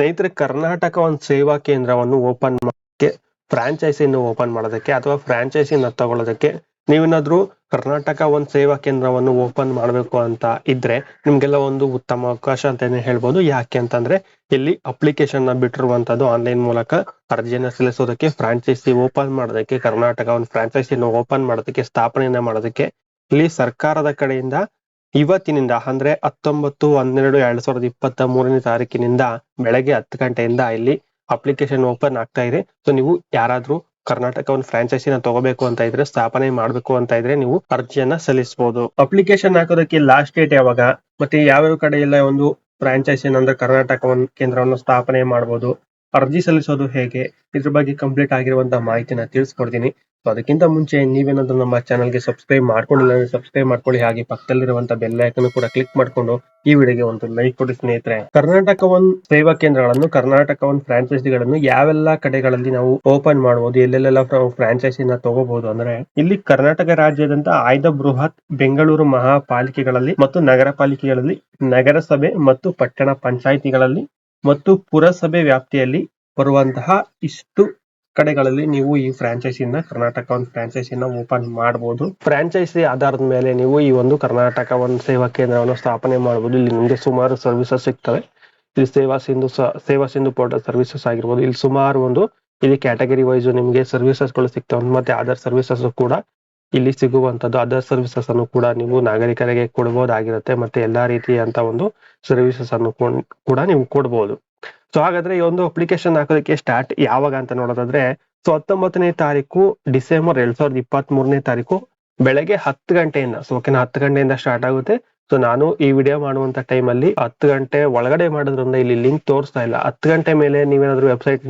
ಸ್ನೇಹಿತರೆ, ಕರ್ನಾಟಕ ಒಂದು ಸೇವಾ ಕೇಂದ್ರವನ್ನು ಓಪನ್ ಮಾಡೋಕ್ಕೆ ಫ್ರಾಂಚೈಸಿನ ಓಪನ್ ಮಾಡೋದಕ್ಕೆ ಅಥವಾ ಫ್ರಾಂಚೈಸಿನ ತಗೊಳ್ಳೋದಕ್ಕೆ ನೀವೇನಾದ್ರೂ ಕರ್ನಾಟಕ ಒಂದು ಸೇವಾ ಕೇಂದ್ರವನ್ನು ಓಪನ್ ಮಾಡಬೇಕು ಅಂತ ಇದ್ರೆ ನಿಮ್ಗೆಲ್ಲ ಒಂದು ಉತ್ತಮ ಅವಕಾಶ ಅಂತಾನೆ ಹೇಳ್ಬೋದು. ಯಾಕೆ ಅಂತಂದ್ರೆ ಇಲ್ಲಿ ಅಪ್ಲಿಕೇಶನ್ನ ಬಿಟ್ಟಿರುವಂತದ್ದು ಆನ್ಲೈನ್ ಮೂಲಕ ಅರ್ಜಿಯನ್ನ ಸಲ್ಲಿಸೋದಕ್ಕೆ, ಫ್ರಾಂಚೈಸಿ ಓಪನ್ ಮಾಡೋದಕ್ಕೆ, ಕರ್ನಾಟಕ ಒಂದು ಫ್ರಾಂಚೈಸಿಯನ್ನು ಓಪನ್ ಮಾಡೋದಕ್ಕೆ, ಸ್ಥಾಪನೆಯನ್ನ ಮಾಡೋದಕ್ಕೆ ಇಲ್ಲಿ ಸರ್ಕಾರದ ಕಡೆಯಿಂದ ಇವತ್ತಿನಿಂದ, ಅಂದ್ರೆ ಹತ್ತೊಂಬತ್ತು, ಹನ್ನೆರಡು, ಎರಡ್ ಸಾವಿರದ ಇಪ್ಪತ್ತ ಮೂರನೇ ತಾರೀಕಿನಿಂದ ಬೆಳಗ್ಗೆ ಹತ್ತು ಗಂಟೆಯಿಂದ ಇಲ್ಲಿ ಅಪ್ಲಿಕೇಶನ್ ಓಪನ್ ಆಗ್ತಾ ಇದೆ. ಸೊ ನೀವು ಯಾರಾದ್ರೂ ಕರ್ನಾಟಕ ಒಂದು ಫ್ರಾಂಚೈಸಿನ ತಗೋಬೇಕು ಅಂತ ಇದ್ರೆ, ಸ್ಥಾಪನೆ ಮಾಡ್ಬೇಕು ಅಂತ ಇದ್ರೆ ನೀವು ಅರ್ಜಿಯನ್ನ ಸಲ್ಲಿಸಬಹುದು ಅಪ್ಲಿಕೇಶನ್ ಹಾಕೋದಕ್ಕೆ ಲಾಸ್ಟ್ ಡೇಟ್ ಯಾವಾಗ? ಮತ್ತೆ ಯಾವ್ಯಾವ ಕಡೆ ಎಲ್ಲ ಒಂದು ಫ್ರಾಂಚೈಸಿ ಅಂದ್ರೆ ಕರ್ನಾಟಕ ಒಂದು ಕೇಂದ್ರವನ್ನು ಸ್ಥಾಪನೆ ಮಾಡಬಹುದು ಅರ್ಜಿ ಸಲ್ಲಿಸೋದು ಹೇಗೆ? ಇದ್ರ ಬಗ್ಗೆ ಕಂಪ್ಲೀಟ್ ಆಗಿರುವಂತಹ ಮಾಹಿತಿನ ತಿಳಿಸ್ಕೊಡ್ತೀನಿ. ಸೊ ಅದಕ್ಕಿಂತ ಮುಂಚೆ ನೀವೇನಾದ್ರೂ ನಮ್ಮ ಚಾನಲ್ಗೆ ಸಬ್ಸ್ಕ್ರೈಬ್ ಮಾಡ್ಕೊಂಡಿಲ್ಲ ಅಂದ್ರೆ ಸಬ್ಸ್ಕ್ರೈಬ್ ಮಾಡ್ಕೊಳ್ಳಿ. ಹಾಗೆ ಪಕ್ಕದಲ್ಲಿರುವಂತಹ ಬೆಲ್ ಐಕನ್ ಕೂಡ ಕ್ಲಿಕ್ ಮಾಡ್ಕೊಂಡು ಈ ವಿಡಿಯೋಗೆ ಒಂದು ಲೈಕ್ ಕೊಡಿ ಸ್ನೇಹಿತರೆ. ಕರ್ನಾಟಕ ಒನ್ ಸೇವಾ ಕೇಂದ್ರಗಳನ್ನು ಕರ್ನಾಟಕ ಒನ್ ಫ್ರಾಂಚೈಸಿಗಳನ್ನು ಯಾವೆಲ್ಲ ಕಡೆಗಳಲ್ಲಿ ನಾವು ಓಪನ್ ಮಾಡಬಹುದು ಎಲ್ಲೆಲ್ಲ ಫ್ರಾಂಚೈಸಿನ ತಗೋಬಹುದು ಅಂದ್ರೆ ಇಲ್ಲಿ ಕರ್ನಾಟಕ ರಾಜ್ಯದಂತ ಆಯ್ದ ಬೃಹತ್ ಬೆಂಗಳೂರು ಮಹಾಪಾಲಿಕೆಗಳಲ್ಲಿ ಮತ್ತು ನಗರ ಪಾಲಿಕೆಗಳಲ್ಲಿ ನಗರಸಭೆ ಮತ್ತು ಪಟ್ಟಣ ಪಂಚಾಯಿತಿಗಳಲ್ಲಿ ಮತ್ತು ಪುರಸಭೆ ವ್ಯಾಪ್ತಿಯಲ್ಲಿ ಬರುವಂತಹ ಇಷ್ಟು ಕಡೆಗಳಲ್ಲಿ ನೀವು ಈ ಫ್ರಾಂಚೈಸಿನ ಕರ್ನಾಟಕ ಒಂದು ಫ್ರಾಂಚೈಸಿನ ಓಪನ್ ಮಾಡಬಹುದು ಫ್ರಾಂಚೈಸಿ ಆಧಾರದ ಮೇಲೆ ನೀವು ಈ ಒಂದು ಕರ್ನಾಟಕ ಒಂದು ಸೇವಾ ಕೇಂದ್ರವನ್ನು ಸ್ಥಾಪನೆ ಮಾಡಬಹುದು ಇಲ್ಲಿ ನಿಮಗೆ ಸುಮಾರು ಸರ್ವಿಸಸ್ ಸಿಗ್ತವೆ. ಇಲ್ಲಿ ಸೇವಾ ಸಿಂಧು ಸೇವಾ ಸಿಂಧು ಪೋರ್ಟಲ್ ಸರ್ವಿಸಸ್ ಆಗಿರ್ಬೋದು. ಇಲ್ಲಿ ಸುಮಾರು ಒಂದು, ಇಲ್ಲಿ ಕ್ಯಾಟಗರಿ ವೈಸ್ ನಿಮಗೆ ಸರ್ವಿಸಸ್ಗಳು ಸಿಗ್ತವೆ. ಮತ್ತೆ ಅದರ್ ಸರ್ವಿಸಸ್ ಕೂಡ ಇಲ್ಲಿ ಸಿಗುವಂತದ್ದು ಅದರ್ ಸರ್ವಿಸಸ್ ಅನ್ನು ಕೂಡ ನೀವು ನಾಗರಿಕರಿಗೆ ಕೊಡಬಹುದಾಗಿರುತ್ತೆ ಮತ್ತೆ ಎಲ್ಲಾ ರೀತಿಯಂತ ಒಂದು ಸರ್ವಿಸಸ್ ಅನ್ನು ಕೂಡ ನೀವು ಕೊಡಬಹುದು ಸೊ ಹಾಗಾದ್ರೆ ಈ ಒಂದು ಅಪ್ಲಿಕೇಶನ್ ಹಾಕೋದಕ್ಕೆ ಸ್ಟಾರ್ಟ್ ಯಾವಾಗ ಅಂತ ನೋಡೋದಾದ್ರೆ ಸೊ ಹತ್ತೊಂಬತ್ತನೇ ತಾರೀಕು ಡಿಸೆಂಬರ್ ಎರಡ್ ಸಾವಿರದ ಇಪ್ಪತ್ತ್ ಮೂರನೇ ತಾರೀಕು ಬೆಳಗ್ಗೆ ಹತ್ತು ಗಂಟೆಯಿಂದ ಸೊ ಓಕೆನಾ ಹತ್ತು ಗಂಟೆಯಿಂದ ಸ್ಟಾರ್ಟ್ ಆಗುತ್ತೆ. ಸೊ ನಾನು ಈ ವಿಡಿಯೋ ಮಾಡುವಂತ ಟೈಮ್ ಅಲ್ಲಿ ಹತ್ತು ಗಂಟೆ ಒಳಗಡೆ ಮಾಡೋದ್ರಿಂದ ಇಲ್ಲಿ ಲಿಂಕ್ ತೋರಿಸ್ತಾ ಇಲ್ಲ. ಹತ್ತು ಗಂಟೆ ಮೇಲೆ ನೀವೇನಾದ್ರೂ ವೆಬ್ಸೈಟ್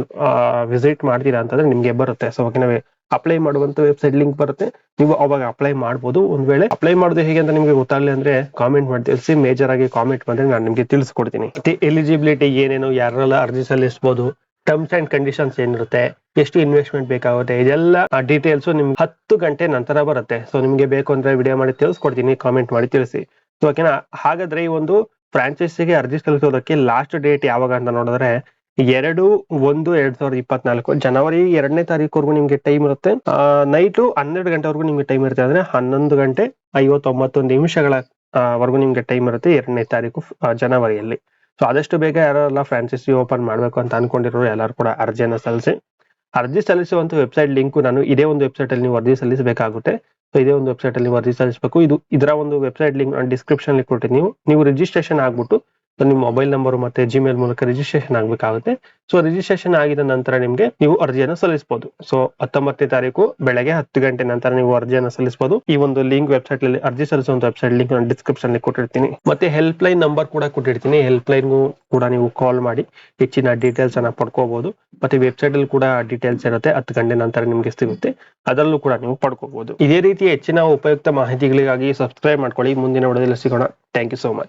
ವಿಸಿಟ್ ಮಾಡ್ತೀರಾ ಅಂತಂದ್ರೆ ನಿಮ್ಗೆ ಬರುತ್ತೆ. ಸೊ ಓಕೆನಾ ಅಪ್ಲೈ ಮಾಡುವಂತ ವೆಬ್ಸೈಟ್ ಲಿಂಕ್ ಬರುತ್ತೆ. ನೀವು ಅವಾಗ ಅಪ್ಲೈ ಮಾಡಬಹುದು ಒಂದ್ ವೇಳೆ ಅಪ್ಲೈ ಮಾಡೋದು ಹೇಗೆ ಅಂತ ನಿಮ್ಗೆ ಗೊತ್ತಾಗಲಿ ಅಂದ್ರೆ ಕಾಮೆಂಟ್ ಮಾಡಿ ತಿಳಿಸಿ ಮೇಜರ್ ಆಗಿ ಕಾಮೆಂಟ್ ಬಂದ್ರೆ ನಾನು ನಿಮ್ಗೆ ತಿಳಿಸ್ಕೊಡ್ತೀನಿ. ಎಲಿಜಿಬಿಲಿಟಿ ಏನೇನು ಯಾರೆಲ್ಲ ಅರ್ಜಿ ಸಲ್ಲಿಸಬಹುದು ಟರ್ಮ್ಸ್ ಅಂಡ್ ಕಂಡೀಷನ್ಸ್ ಏನಿರುತ್ತೆ, ಎಷ್ಟು ಇನ್ವೆಸ್ಟ್ಮೆಂಟ್ ಬೇಕಾಗುತ್ತೆ, ಇದೆಲ್ಲ ಡೀಟೇಲ್ಸ್ ನಿಮ್ಗೆ ಹತ್ತು ಗಂಟೆ ನಂತರ ಬರುತ್ತೆ. ಸೊ ನಿಮ್ಗೆ ಬೇಕು ಅಂದ್ರೆ ವಿಡಿಯೋ ಮಾಡಿ ತಿಳಿಸ್ಕೊಡ್ತೀನಿ ಕಾಮೆಂಟ್ ಮಾಡಿ ತಿಳಿಸಿ. ಓಕೆನಾ ಹಾಗಾದ್ರೆ ಈ ಒಂದು ಫ್ರಾಂಚೈಸಿಗೆ ಅರ್ಜಿ ಸಲ್ಲಿಸೋದಕ್ಕೆ ಲಾಸ್ಟ್ ಡೇಟ್ ಯಾವಾಗ ಅಂತ ನೋಡಿದ್ರೆ ಎರಡು, ಒಂದು, ಎರಡ್ ಸಾವಿರದ ಇಪ್ಪತ್ನಾಲ್ಕು. ಜನವರಿ ಎರಡನೇ ತಾರೀಕುವರೆಗೂ ನಿಮ್ಗೆ ಟೈಮ್ ಇರುತ್ತೆ. ನೈಟು ಹನ್ನೆರಡು ಗಂಟೆವರೆಗೂ ನಿಮ್ಗೆ ಟೈಮ್ ಇರುತ್ತೆ. ಅಂದ್ರೆ ಹನ್ನೊಂದು ಗಂಟೆ ಐವತ್ತೊಂಬತ್ತು ನಿಮಿಷಗಳ ವರ್ಗೂ ನಿಮ್ಗೆ ಟೈಮ್ ಇರುತ್ತೆ ಎರಡನೇ ತಾರೀಕು ಜನವರಿಯಲ್ಲಿ. ಸೊ ಆದಷ್ಟು ಬೇಗ ಯಾರೆಲ್ಲ ಫ್ರಾಂಚೈಸಿ ಓಪನ್ ಮಾಡ್ಬೇಕು ಅಂತ ಅನ್ಕೊಂಡಿರೋರು ಎಲ್ಲರೂ ಕೂಡ ಅರ್ಜಿಯನ್ನು ಸಲ್ಲಿಸಿ. ಅರ್ಜಿ ಸಲ್ಲಿಸುವಂತ ವೆಬ್ಸೈಟ್ ಲಿಂಕ್ ನಾನು ಇದೇ ಒಂದು ವೆಬ್ಸೈಟ್ ಅಲ್ಲಿ ನೀವು ಅರ್ಜಿ ಸಲ್ಲಿಸಬೇಕಾಗುತ್ತೆ. ಸೊ ಇದೇ ಒಂದು ವೆಬ್ಸೈಟ್ ಅಲ್ಲಿ ನೀವು ಅರ್ಜಿ ಸಲ್ಲಿಸಬೇಕು. ಇದು, ಇದರ ಒಂದು ವೆಬ್ಸೈಟ್ ಲಿಂಕ್ ಡಿಸ್ಕ್ರಿಪ್ಷನ್ ಕೊಟ್ಟಿದ್ದೀನಿ. ನೀವು ನೀವು ರಿಜಿಸ್ಟ್ರೇಷನ್ ಆಗ್ಬಿಟ್ಟು ಸೊ ನಿಮ್ಮ ಮೊಬೈಲ್ ನಂಬರ್ ಮತ್ತೆ ಜಿಮೇಲ್ ಮೂಲಕ ರಿಜಿಸ್ಟ್ರೇಷನ್ ಆಗಬೇಕಾಗುತ್ತೆ. ಸೊ ರಿಜಿಸ್ಟ್ರೇಷನ್ ಆಗಿದ ನಂತರ ನಿಮ್ಗೆ ನೀವು ಅರ್ಜಿಯನ್ನು ಸಲ್ಲಿಸಬಹುದು ಸೊ ಹತ್ತೊಂಬತ್ತನೇ ತಾರೀಕು ಬೆಳಗ್ಗೆ ಹತ್ತು ಗಂಟೆ ನಂತರ ನೀವು ಅರ್ಜಿಯನ್ನು ಸಲ್ಲಿಸಬಹುದು ಈ ಒಂದು ಲಿಂಕ್ ವೆಬ್ಸೈಟ್ ಅಲ್ಲಿ ಅರ್ಜಿ ಸಲ್ಲಿಸುವಂತ ವೆಬ್ಸೈಟ್ ಲಿಂಕ್ ನಾನು ಡಿಸ್ಕ್ರಿಪ್ಷನ್ ಕೊಟ್ಟಿರ್ತೀನಿ. ಮತ್ತೆ ಹೆಲ್ಪ್ ಲೈನ್ ನಂಬರ್ ಕೂಡ ಕೊಟ್ಟಿರ್ತೀನಿ. ಹೆಲ್ಪ್ ಲೈನ್ ಕೂಡ ನೀವು ಕಾಲ್ ಮಾಡಿ ಹೆಚ್ಚಿನ ಡೀಟೇಲ್ಸ್ ಅನ್ನ ಪಡ್ಕೋಬಹುದು ಮತ್ತೆ ವೆಬ್ಸೈಟ್ ಅಲ್ಲಿ ಕೂಡ ಡೀಟೇಲ್ಸ್ ಇರುತ್ತೆ. ಹತ್ತು ಗಂಟೆ ನಂತರ ನಿಮ್ಗೆ ಸಿಗುತ್ತೆ. ಅದರಲ್ಲೂ ಕೂಡ ನೀವು ಪಡ್ಕೋಬಹುದು ಇದೇ ರೀತಿ ಹೆಚ್ಚಿನ ಉಪಯುಕ್ತ ಮಾಹಿತಿಗಳಿಗಾಗಿ ಸಬ್ಸ್ಕ್ರೈಬ್ ಮಾಡ್ಕೊಳ್ಳಿ. ಮುಂದಿನ ವಿಡಿಯೋದಲ್ಲಿ ಸಿಗೋಣ. Thank you so much